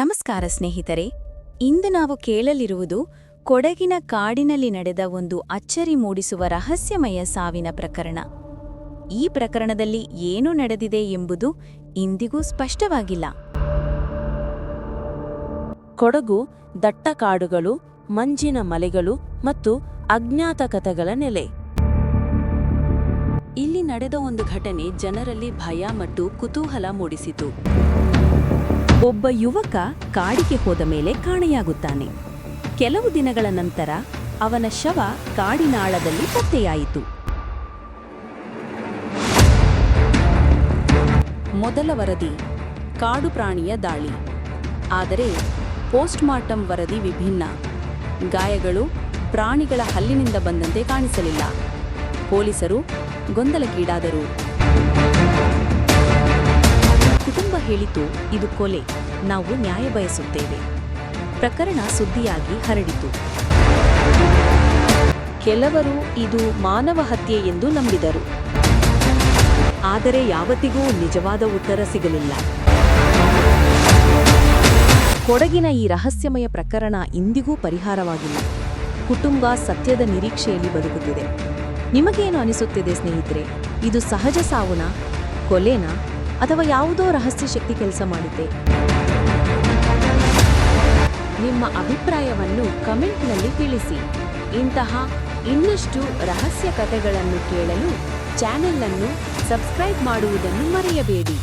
ನಮಸ್ಕಾರ ಸ್ನೇಹಿತರೆ, ಇಂದು ನಾವು ಕೇಳಲಿರುವುದು ಕೊಡಗಿನ ಕಾಡಿನಲ್ಲಿ ನಡೆದ ಒಂದು ಅಚ್ಚರಿ ಮೂಡಿಸುವ ರಹಸ್ಯಮಯ ಸಾವಿನ ಪ್ರಕರಣ. ಈ ಪ್ರಕರಣದಲ್ಲಿ ಏನು ನಡೆದಿದೆ ಎಂಬುದು ಇಂದಿಗೂ ಸ್ಪಷ್ಟವಾಗಿಲ್ಲ. ಕೊಡಗು ದಟ್ಟ ಕಾಡುಗಳು ಮಂಜಿನ ಮಲೆಗಳು ಮತ್ತು ಅಜ್ಞಾತ ಕಥೆಗಳ ನೆಲೆ. ಇಲ್ಲಿ ನಡೆದ ಒಂದು ಘಟನೆ ಜನರಲ್ಲಿ ಭಯ ಮತ್ತು ಕುತೂಹಲ ಮೂಡಿಸಿತು. ಒಬ್ಬ ಯುವಕ ಕಾಡಿಗೆ ಹೋದ ಮೇಲೆ ಕಾಣೆಯಾಗುತ್ತಾನೆ. ಕೆಲವು ದಿನಗಳ ನಂತರ ಅವನ ಶವ ಕಾಡಿನಾಳದಲ್ಲಿ ಪತ್ತೆಯಾಯಿತು. ಮೊದಲ ವರದಿ, ಕಾಡು ಪ್ರಾಣಿಯ ದಾಳಿ. ಆದರೆ ಪೋಸ್ಟ್ಮಾರ್ಟಂ ವರದಿ ವಿಭಿನ್ನ. ಗಾಯಗಳು ಪ್ರಾಣಿಗಳ ಹಲ್ಲಿನಿಂದ ಬಂದಂತೆ ಕಾಣಿಸಲಿಲ್ಲ. ಪೊಲೀಸರು ಗೊಂದಲಕ್ಕೀಡಾದರು. ಹೇಳಿತು, ಇದು ಕೊಲೆ. ನಾವು ನ್ಯಾಯ ಬಯಸುತ್ತೇವೆ. ಪ್ರಕರಣ ಸುದ್ದಿಯಾಗಿ ಹರಡಿತು. ಕೆಲವರು ಇದು ಮಾನವ ಹತ್ಯೆ ಎಂದು ನಂಬಿದರು. ಆದರೆ ಯಾವತ್ತಿಗೂ ನಿಜವಾದ ಉತ್ತರ ಸಿಗಲಿಲ್ಲ. ಕೊಡಗಿನ ಈ ರಹಸ್ಯಮಯ ಪ್ರಕರಣ ಇಂದಿಗೂ ಪರಿಹಾರವಾಗಿಲ್ಲ. ಕುಟುಂಬ ಸತ್ಯದ ನಿರೀಕ್ಷೆಯಲ್ಲಿ ಬದುಕುತ್ತಿದೆ. ನಿಮಗೇನು ಅನಿಸುತ್ತಿದೆ ಸ್ನೇಹಿತರೆ? ಇದು ಸಹಜ ಸಾವುನ? ಕೊಲೆನಾ? ಅಥವಾ ಯಾವುದೋ ರಹಸ್ಯ ಶಕ್ತಿ ಕೆಲಸ ಮಾಡಿದೆ ನಿಮ್ಮ ಅಭಿಪ್ರಾಯವನ್ನು ಕಮೆಂಟ್ನಲ್ಲಿ ತಿಳಿಸಿ. ಇಂತಹ ಇನ್ನಷ್ಟು ರಹಸ್ಯ ಕಥೆಗಳನ್ನು ಕೇಳಲು ಚಾನೆಲ್ ಅನ್ನು ಸಬ್ಸ್ಕ್ರೈಬ್ ಮಾಡುವುದನ್ನು ಮರೆಯಬೇಡಿ.